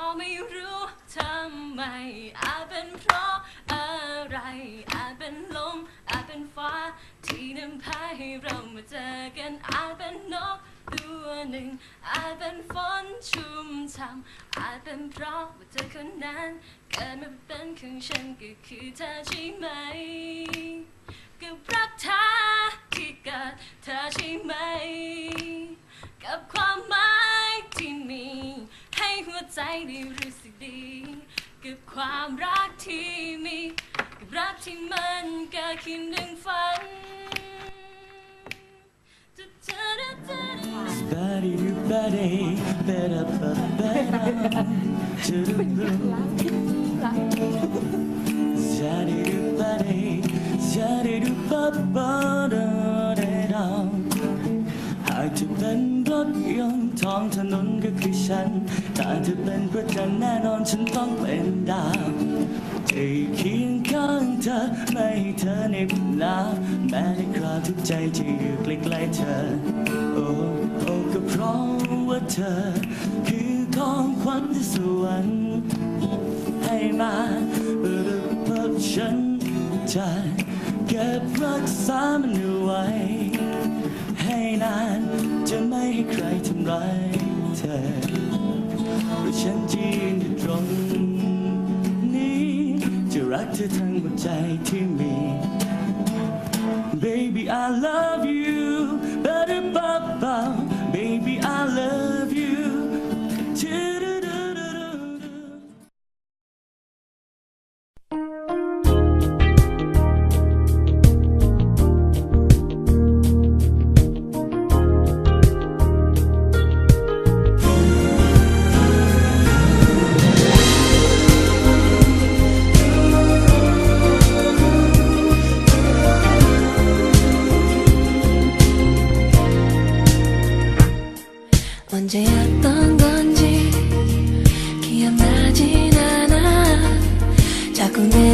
ก็ไม่รู้ทำไมอาจเป็นเพราะอะไรอาจเป็นลมอาจเป็นฟ้า ที่นำพาให้เรามาเจอกันอาจเป็นนกตัวหนึ่งอาจเป็นฝนชุ่มช่ำอาจเป็นเพราะว่าเธอคนนั้นเกิดมาเป็นของฉันก็คือเธอใช่ไหม ได้รู้สึกดี กับความรักที่มี กับรักที่มันเกิดขึ้นดังฝัน Buddy do buddy, better but better. To the blue. Zaddy do buddy, zaddy do but but down. หากจะเป็นรถยนต์ ท้องถนนก็คือฉัน ถ้าจะเป็นพระจันทร์แน่นอนฉันต้องเป็นดาวที่เคียงข้างเธอไม่ให้เธอเหน็บหนาแม้ในคราวทุกใจที่อยู่ใกล้ๆเธอ โอ้โอ้ก็เพราะว่าเธอ คือของขวัญที่สวรรค์ให้มาเพื่อเพื่อฉันจะเก็บรักษามันเอาไว้ ให้นานจะไม่ให้ใคร ร้ายเธอเพราะฉันจะยืนอยู่ตรงนี้ จะรักเธอทั้งหัวใจที่มี Baby I love you better papa Baby I love 언제였던 건지 기억나진 않아. 자꾸 내